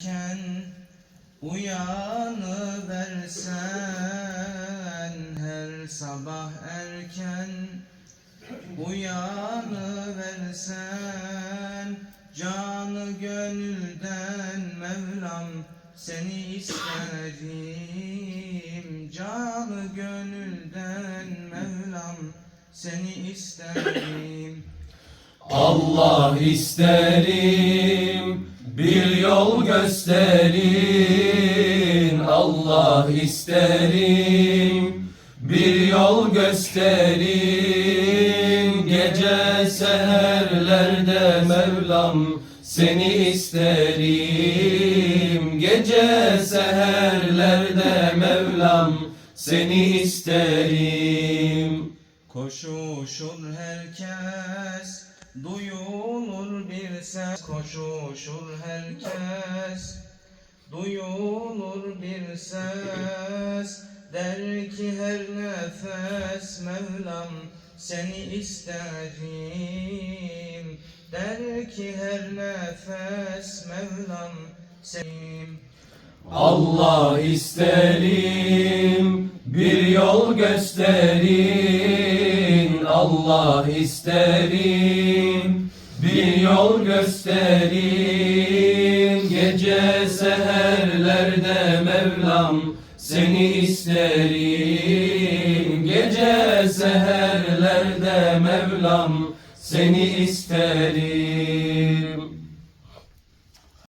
erken uyanıversen her sabah erken uyanıversen canı gönülden Mevlam seni isterim. Canı gönülden Mevlam seni isterim. Allah isterim bir yol gösterin Allah isterim. Bir yol gösterin Gece seherlerde Mevlam seni isterim. Gece seherlerde Mevlam seni isterim. Koşuşur herkes, duyulur bir ses. Koşuşur herkes, duyulur bir ses. Der ki her nefes Mevlam seni isterim. Der ki her nefes Mevlam seni Allah isterim bir yol gösterin Allah isterim bir yol gösterin Gece seherlerde Mevlam seni isterim Gece seherlerde Mevlam seni isterim